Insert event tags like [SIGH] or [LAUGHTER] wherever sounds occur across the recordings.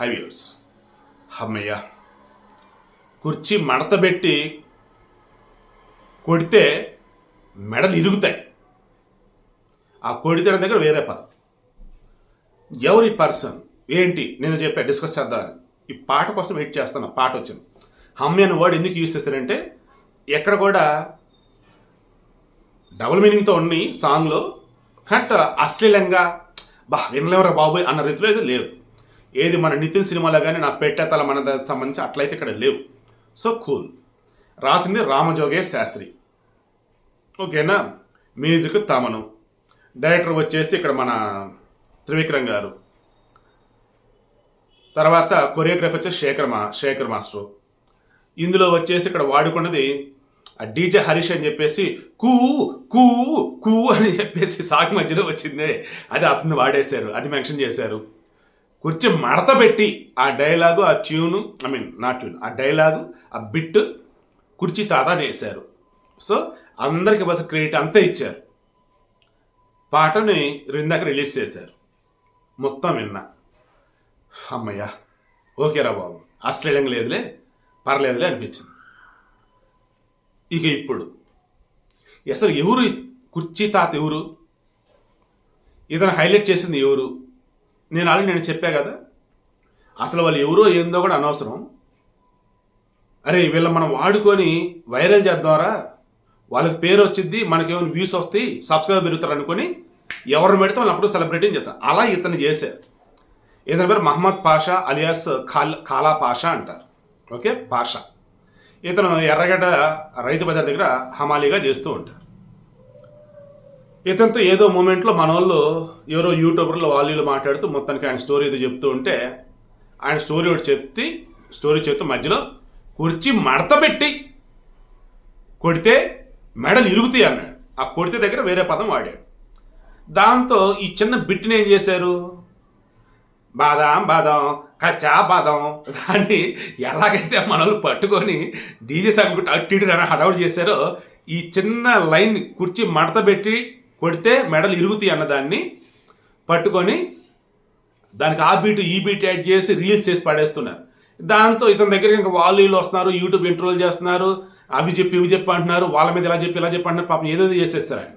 High views అమ్మయ్య కుర్చీ మడతబెట్టి కొడితే మెడలు ఇరుగుతాయి. ఆ కొడితే దగ్గర వేరే పదం. ఎవరి పర్సన్? ఏంటి? నేను చెప్పా డిస్కస్ చేద్దామని. ఈ పాట కోసం వెయిట్ చేస్తాను పాట వచ్చింది. హమ్మి అనే వర్డ్ ఎందుకు యూజ్ చేస్తారంటే ఎక్కడ కూడా డబుల్ మీనింగ్తో ఉన్నాయి సాంగ్లో కరెక్ట్ అశ్లీలంగా బా వినలేవరా బాబోయ్ అన్న రీతిలో అయితే లేదు. ఏది మన నితిన్ సినిమాలో కానీ నా పెట్టేతల మన సంబంధించి అట్లయితే ఇక్కడ లేవు. So cool. రాసింది రామజోగేష్ శాస్త్రి. ఓకేనా? మ్యూజిక్ తమను. డైరెక్టర్ వచ్చేసి ఇక్కడ మన త్రివిక్రమ్ గారు. తర్వాత కొరియోగ్రఫీ వచ్చేసి శేఖర్ మా శేఖర్ మాస్టర్. ఇందులో వచ్చేసి ఇక్కడ వాడుకున్నది ఆ డీజే హరీష్ అని చెప్పేసి కూ కూ కూ అని చెప్పేసి సాగు మధ్యలో వచ్చిందే. అది అతను వాడేశారు అది మెన్షన్ చేశారు. కుర్చీ మడత పెట్టి ఆ డైలాగు ఆ ట్యూను ఐ మీన్ నా ట్యూన్ ఆ డైలాగు ఆ బిట్ కుర్చీ తాత వేశారు సో అందరికి బస్ క్రెడిట్ అంతా ఇచ్చారు. పాటని రెండాక రిలీజ్ చేశారు. మొత్తం విన్నా. అమ్మయ్యా ఓకేరా బాబు. అశ్లీలంగా లేదులే పర్లేదులే అనిపించింది. ఇక ఇప్పుడు అసలు ఎవరు కుర్చీ తాత ఎవరు? ఇతను హైలైట్ చేసింది ఎవరు? నేను ఆల్రెడీ నేను చెప్పా కదా? అసలు వాళ్ళు ఎవరో ఏందో కూడా అనవసరం. అరే వీళ్ళ మనం వాడుకొని వైరల్ చేద్దామరా వాళ్ళకి పేరు వచ్చింది మనకేమైనా వ్యూస్ వస్తాయి సబ్స్క్రైబర్ పెరుగుతారు అనుకొని ఎవరిని పెడితే వాళ్ళు అప్పుడు సెలబ్రిటీ చేస్తారు అలా ఇతను చేశారు ఇతని పేరు మహమ్మద్ పాషా అలియాస్ ఖాల్ కాలా పాషా అంటారు. ఓకే? పాషా. ఇతను ఎర్రగడ్డ రైతు బజార్ దగ్గర హమాలీగా చేస్తూ ఉంటారు. ఇతనితో ఏదో మూమెంట్లో మన వాళ్ళు ఎవరో యూట్యూబర్లో వాళ్ళు మాట్లాడుతూ మొత్తానికి ఆయన స్టోరీ ఏదో చెప్తూ ఉంటే ఆయన స్టోరీ ఒకటి చెప్తే స్టోరీ చెప్తూ మధ్యలో కుర్చీ మడత పెట్టి కొడితే మెడలు ఇరుగుతాయి అన్నాడు. ఆ కొడితే దగ్గర వేరే పదం వాడాడు. దాంతో ఈ చిన్న బిట్టిని ఏం చేశారు? బాదాం బాదం కచ్చా బాదం దాన్ని ఎలాగైతే మనల్ని పట్టుకొని డీజే సాగు అటు ఇటు అని హడావుడి చేశారో ఈ చిన్న లైన్ కుర్చీ మడత పెట్టి కొడితే మెడలు ఇరుగుతాయి అన్నదాన్ని పట్టుకొని దానికి ఆ బీట్ ఈ బీట్ యాడ్ చేసి రీల్స్ చేసి పడేస్తున్నారు. దాంతో ఇతని దగ్గరికి ఇంకా వాళ్ళు వీళ్ళు వస్తున్నారు యూట్యూబ్ ఇంటర్వ్యూలు చేస్తున్నారు అవి చెప్పి ఇవి చెప్పి అంటున్నారు వాళ్ళ మీద ఇలా చెప్పి ఇలా చెప్పి అంటున్నారు పాపం ఏదో చేసేస్తారు ఆయన.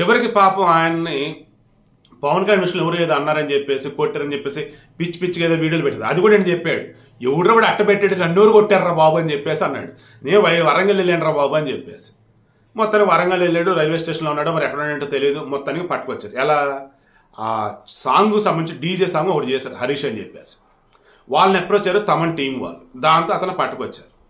చివరికి పాపం ఆయన్ని పవన్ కళ్యాణ్ విషయంలో ఎవరు ఏదో అన్నారని చెప్పేసి కొట్టారని చెప్పేసి పిచ్చి పిచ్చిగా ఏదో వీడియోలు పెట్టారు. అది కూడా నేను చెప్పాడు. ఎవడో కూడా అట్ట పెట్టాడు కన్నూరు కొట్టారా బాబు అని చెప్పేసి అన్నాడు. నేను వై- వరంగల్ వెళ్ళాను రా బాబు అని చెప్పేసి. మొత్తానికి వరంగల్ వెళ్ళాడు రైల్వే స్టేషన్లో ఉన్నాడు మరి ఎక్కడ ఉన్నాడో తెలియదు మొత్తానికి పట్టుకొచ్చారు. ఎలా? ఆ సాంగ్ సంబంధించి డీజే సాంగ్ ఒకటి చేశారు హరీష్ అని చెప్పేసి. వాళ్ళని ఎప్పుడొచ్చారు తమన్ టీం వాళ్ళు. దాంతో అతను పట్టుకొచ్చారు.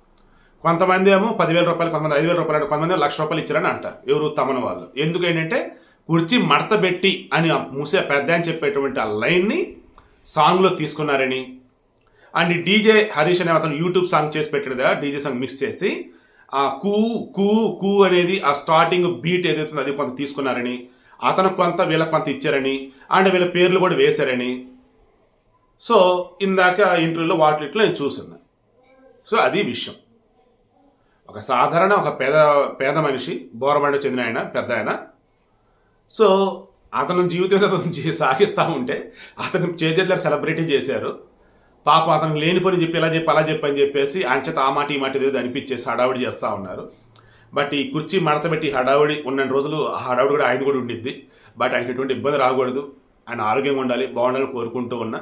కొంతమంది ఏమో పదివేల రూపాయలు కొంతమంది ఐదు వేల రూపాయలు కొంతమంది లక్ష రూపాయలు ఇచ్చారని అంటారు ఎవరు తమన వాళ్ళు. ఎందుకు ఏంటంటే కుర్చీ మడత పెట్టి అని మూసే పెద్ద అని చెప్పేటువంటి ఆ లైన్ని సాంగ్లో తీసుకున్నారని. అండ్ డీజే హరీష్ అనే అతను యూట్యూబ్ సాంగ్ చేసి పెట్టాడు కదా డీజే సాంగ్ మిక్స్ చేసి ఆ కూ కూ కూ అనేది ఆ స్టార్టింగ్ బీట్ ఏదైతే అది కొంత తీసుకున్నారని అతను కొంత వీళ్ళకి కొంత ఇచ్చారని అండ్ వీళ్ళ పేర్లు కూడా వేశారని. సో ఇందాక ఇంటర్వ్యూలో వాటిలో నేను చూస్తున్నా. సో అది విషయం. ఒక సాధారణ ఒక పేద పేద మనిషి బోరబండ చెందిన ఆయన పెద్ద ఆయన. సో అతను జీవితం అతను [LAUGHS] సాగిస్తూ ఉంటే అతను చేజర్ల సెలబ్రిటీ చేశారు. పాప అతను లేని పని చెప్పి ఇలా చెప్పి అలా చెప్పి అని చెప్పేసి ఆయన చేత ఆ మాట ఈ మాట ఏదో అనిపించేసి హడావుడి చేస్తూ ఉన్నారు. బట్ ఈ కుర్చీ మడత పెట్టి హడావుడి ఉన్న రోజులు హడావుడి కూడా ఆయన కూడా ఉండిద్ది. బట్ ఆయనకి ఎటువంటి ఇబ్బంది రాకూడదు. ఆయన ఆరోగ్యంగా ఉండాలి బాగుండాలని కోరుకుంటూ ఉన్నా.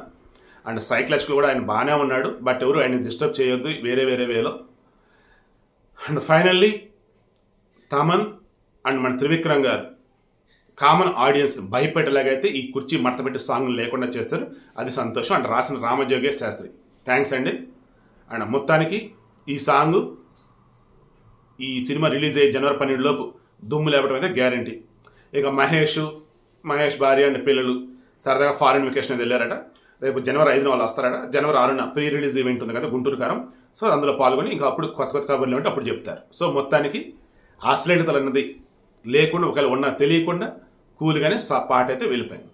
అండ్ సైకలాజికల్ కూడా ఆయన బాగానే ఉన్నాడు. బట్ ఎవరు ఆయన డిస్టర్బ్ చేయొద్దు వేరే వేరే వేలో. అండ్ ఫైనల్లీ తమన్ అండ్ మన త్రివిక్రమ్ గారు. కామన్ ఆడియన్స్ భయపెట్టేలాగైతే ఈ కుర్చీ మడతపెట్టి సాంగ్ లేకుండా చేస్తారు. అది సంతోషం. అండ్ రాసిన రామజోగేష్ శాస్త్రి. థ్యాంక్స్ అండి. అండ్ మొత్తానికి ఈ సాంగ్ ఈ సినిమా రిలీజ్ అయ్యే జనవరి పన్నెండు లోపు దుమ్ము లేపడం అయితే గ్యారంటీ ఇక మహేష్ మహేష్ భార్య అండ్ పిల్లలు సరదాగా ఫారిన్ వెకేషన్ వెళ్ళారట. రేపు జనవరి ఐదున వాళ్ళు వస్తారట. జనవరి ఆరున ప్రీ రిలీజ్ ఈవెంట్ ఉంది కదా గుంటూరు కారం. సో అందులో పాల్గొని ఇంకా అప్పుడు కొత్త కొత్త కబుర్లు ఉంటే అప్పుడు చెప్తారు. సో మొత్తానికి అశ్లీలతలు అన్నది లేకుండా ఒకవేళ ఉన్నా తెలియకుండా కూల్గానే పాట అయితే వెళ్ళిపోయింది.